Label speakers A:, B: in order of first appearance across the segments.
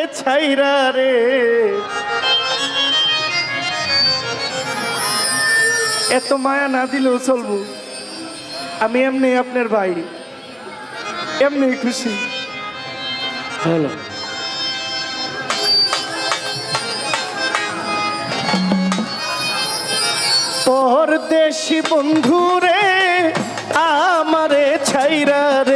A: ছাইরা রে। এত মায়া না দিলেও চলবো। আমি এমনি আপনার ভাই এমনি খুশি।
B: হ্যালো
A: পরদেশি বন্ধু রে আমারে ছাইরা রে।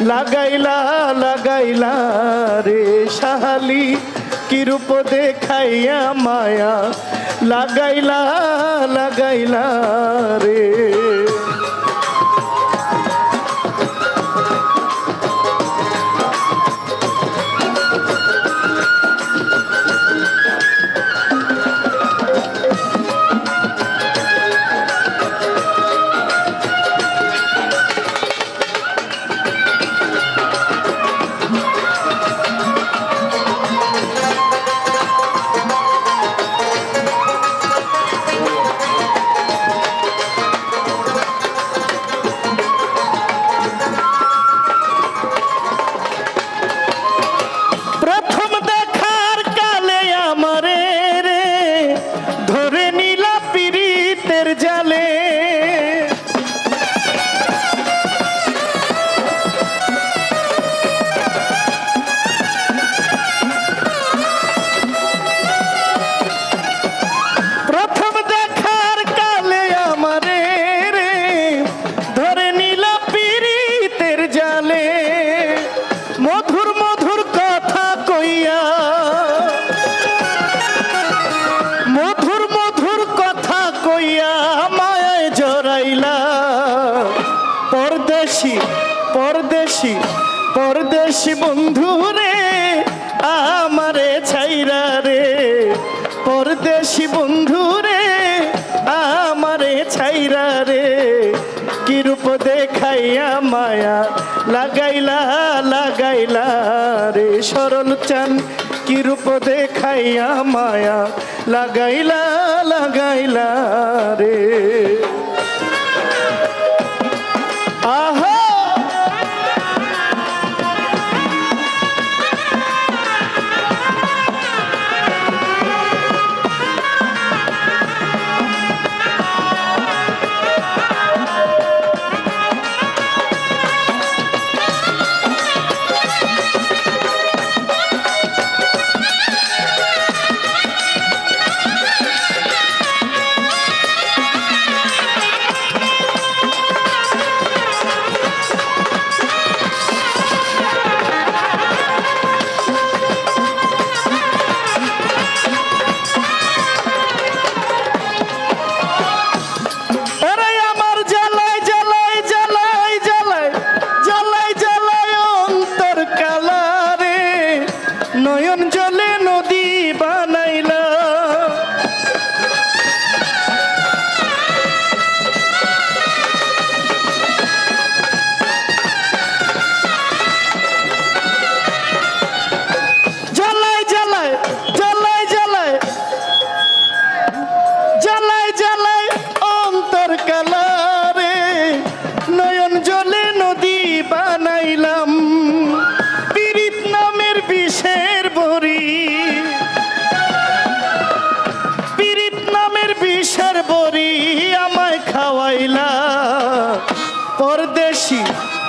A: লাগাইলা লাগাইলা রে শাহালি কিরূপ দেখাইয়া মায়া? লাগাইলা লাগাইলা রে প্রথম বন্ধু রে আমারে ছাইরা রে। পরদেশি বন্ধু রে আমারে ছাইরা রে। কিরূপ দেখাইয়া মায়া লাগাইলা লাগাইলা রে। সরল চান কিরূপ দেখাইয়া মায়া লাগাইলা লাগাইলা রে।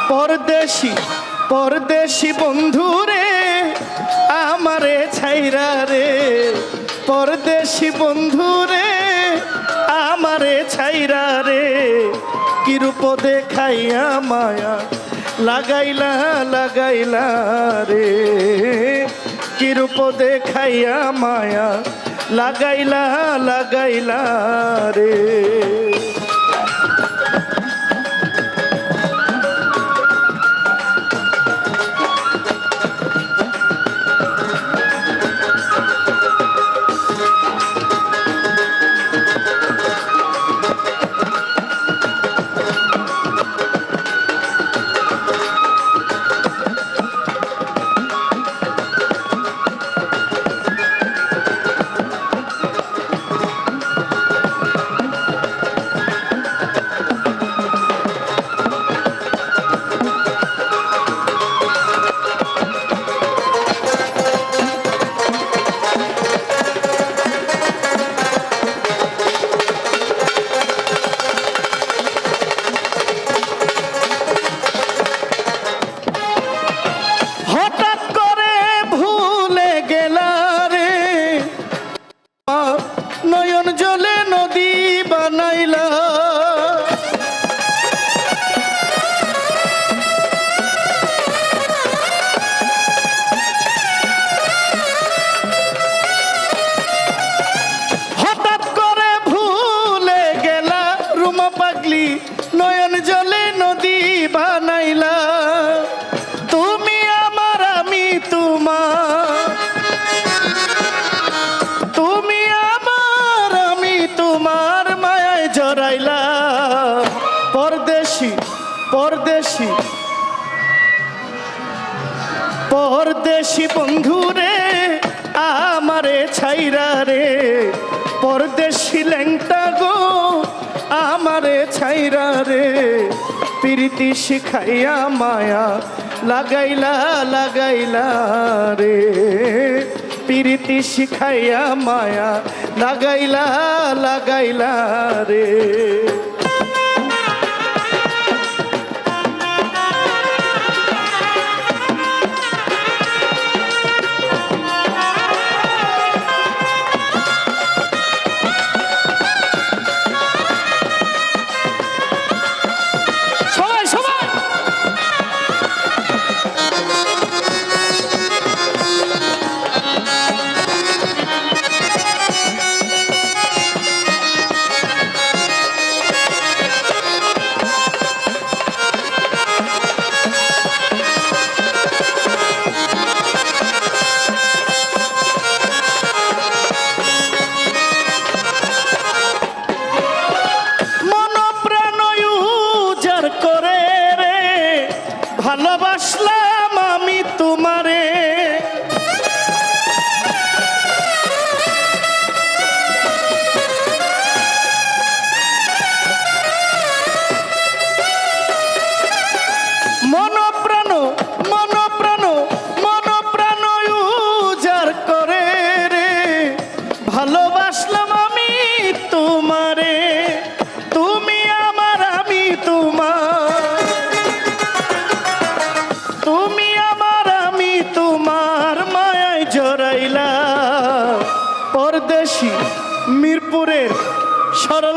A: পরদেশি পরদেশি বন্ধুরে, আমারে ছাইরা রে। পরদেশি বন্ধুরে, আমারে ছাইরা রে। কিরূপ দেখাইয়া মায়া লাগাইলা লাগাইলা রে। কিরূপ দেখাইয়া মায়া লাগাইলা লাগাইলা রে। জ্বলে ন আমারে ছাইরা রে পরদেশি ল্যাংটা গো আমারে ছাইরা রে। প্রীতি শিখাইয়া মায়া লাগাইলা লাগাইলা রে। প্রীতি শিখাইয়া মায়া লাগাইলা লাগাইলা রে। ভালোবাসলাম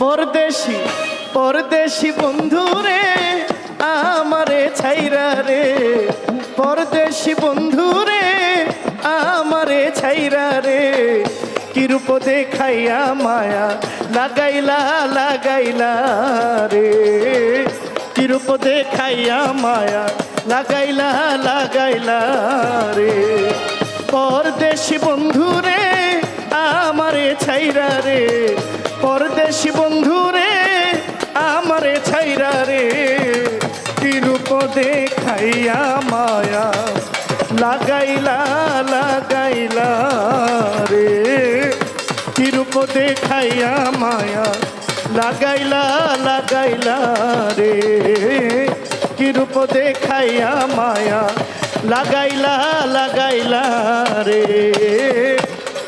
A: পরদেশি পরদেশি বন্ধু রে, আমারে ছাইরা রে। পরদেশি বন্ধু রে, আমারে ছাইরা রে। কিরূপ দেখাইয়া মায়া লাগাইলা লাগাইলা রে। কিরূপ দেখাইয়া মায়া লাগাইলা লাগাইলা রে। পরদেশি বন্ধু রে, আমারে ছাইরা রে। পরদেশি বন্ধু রে আমারে ছাইরা রে কিরূপ দেখাইয়া মায়া লাগাইলা লাগাইলা রে। কিরূপ দেখাইয়া মায়া লাগাইলা লাগাইলা রে। কিরূপ দেখাইয়া মায়া লাগাইলা লাগাইলা রে।